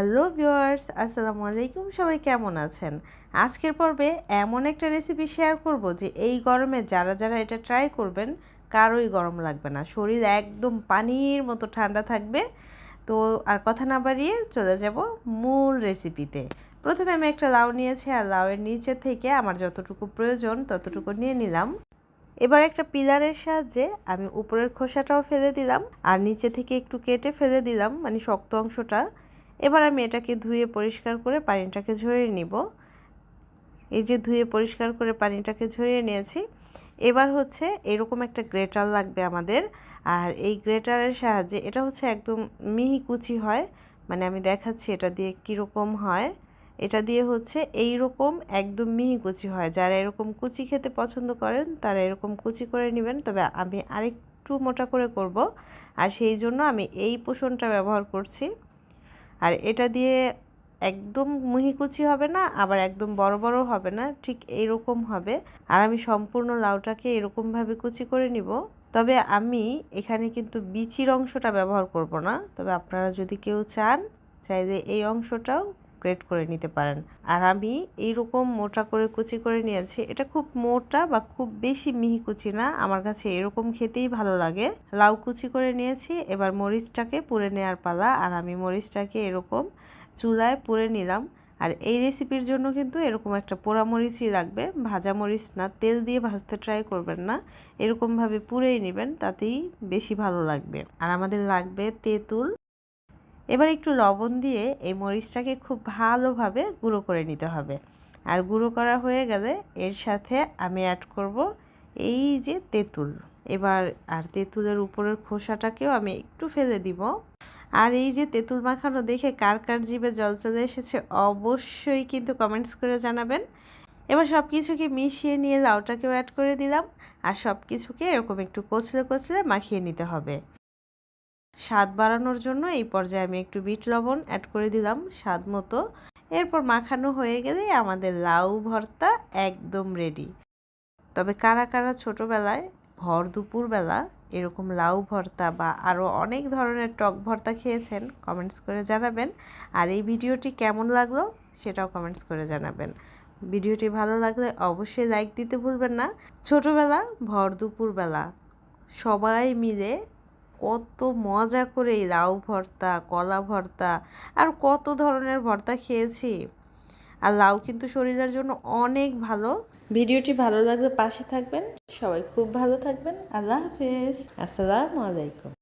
Hello viewers, আসসালামু আলাইকুম। সবাই কেমন আছেন? আজকের পর্বে এমন একটা রেসিপি শেয়ার করব যে এই গরমে যারা যারা এটা ট্রাই করবেন, কারোই গরম লাগবে না। শরীর একদম পানির মতো ঠান্ডা থাকবে। তো আর কথা না বাড়িয়ে চলে যাব মূল রেসিপিতে প্রথমে আমি একটা লাউ নিয়েছি, আর লাউয়ের নিচে থেকে আমার যতটুকু প্রয়োজন ততটুকু নিয়ে নিলাম। এবার একটা পিলারের সাহায্যে আমি উপরের খোসাটাও ফেলে দিলাম, আর নিচে থেকে একটু কেটে ফেলে দিলাম মানে শক্ত অংশটা। এবার আমি এটাকে ধুয়ে পরিষ্কার করে পানিটাকে ঝরিয়ে নিব। এই যে ধুয়ে পরিষ্কার করে পানিটাকে ঝরিয়ে নিয়েছি। এবার হচ্ছে এরকম একটা গ্রেটার লাগবে আমাদের। আর এই গ্রেটারের সাহায্যে, এটা হচ্ছে একদম মিহি কুচি হয় মানে আমি দেখাচ্ছি এটা দিয়ে কীরকম হয়। এটা দিয়ে হচ্ছে এই রকম একদম মিহি কুচি হয়। যারা এরকম কুচি খেতে পছন্দ করেন, তারা এরকম কুচি করে নেবেন। তবে আমি আরেকটু মোটা করে করব। আর সেই জন্য আমি এই পোষণটা ব্যবহার করছি। আর এটা দিয়ে একদম মুহিকুচি হবে না, আবার একদম বড় বড় হবে না, ঠিক এইরকম হবে। আর আমি সম্পূর্ণ লাউটাকে এরকমভাবে কুচি করে নিব। তবে আমি এখানে কিন্তু বিচির অংশটা ব্যবহার করব না। তবে আপনারা যদি কেউ চান চাই যে এই অংশটাও গ্রেট করে নিতে পারেন। আর আমি এইরকম মোটা করে কুচি করে নিয়েছি, এটা খুব মোটা বা খুব বেশি মিহি কুচি না, আমার কাছে এরকম খেতেই ভালো লাগে। লাউ কুচি করে নিয়েছি, এবার মরিচটাকে পুড়ে নেওয়ার পালা, আর আমি মরিচটাকে এরকম চুলায় পুড়ে নিলাম। আর এই রেসিপির জন্য কিন্তু এরকম একটা পোড়া মরিচই লাগবে, ভাজা মরিচ না, তেল দিয়ে ভাজতে ট্রাই করবেন না, এরকমভাবে পুড়েই নেবেন, তাতেই বেশি ভালো লাগবে। আর আমাদের লাগবে তেঁতুল। এবার একটু লবণ দিয়ে এই মরিচটাকে খুব ভালোভাবে গুঁড়ো করে নিতে হবে। আর গুঁড়ো করা হয়ে গেলে এর সাথে আমি অ্যাড করব এই যে তেঁতুল। এবার আর তেঁতুলের উপরের খোসাটাকেও আমি একটু ফেলে দিব। আর এই যে তেঁতুল মাখানো দেখে কার কার জীবে জল চলে এসেছে অবশ্যই কিন্তু কমেন্টস করে জানাবেন। এবার সব কিছুকে মিশিয়ে নিয়ে লাউটাকেও অ্যাড করে দিলাম। আর সব কিছুকে এরকম একটু কচলে কচলে মাখিয়ে নিতে হবে। স্বাদ বাড়ানোর জন্য এই পর্যায়ে আমি একটু বিট লবণ অ্যাড করে দিলাম, স্বাদ মতো। এরপর মাখানো হয়ে গেলে আমাদের লাউ ভর্তা একদম রেডি তবে কারা কারা ছোটোবেলায়, ভর দুপুরবেলা এরকম লাউ ভর্তা বা আরও অনেক ধরনের টক ভর্তা খেয়েছেন কমেন্টস করে জানাবেন। আর এই ভিডিওটি কেমন লাগল সেটাও কমেন্টস করে জানাবেন। ভিডিওটি ভালো লাগলে অবশ্যই লাইক দিতে ভুলবেন না। ছোটোবেলা, ভর দুপুরবেলা সবাই মিলে কত মজা করে লাউ ভর্তা, কলা ভর্তা আর কত ধরনের ভর্তা খেয়েছি। আর লাউ কিন্তু শরীরের জন্য অনেক ভালো। ভিডিওটি ভালো লাগলে পাশে থাকবেন। সবাই খুব ভালো থাকবেন। আল্লাহ হাফেজ। আসসালামু আলাইকুম।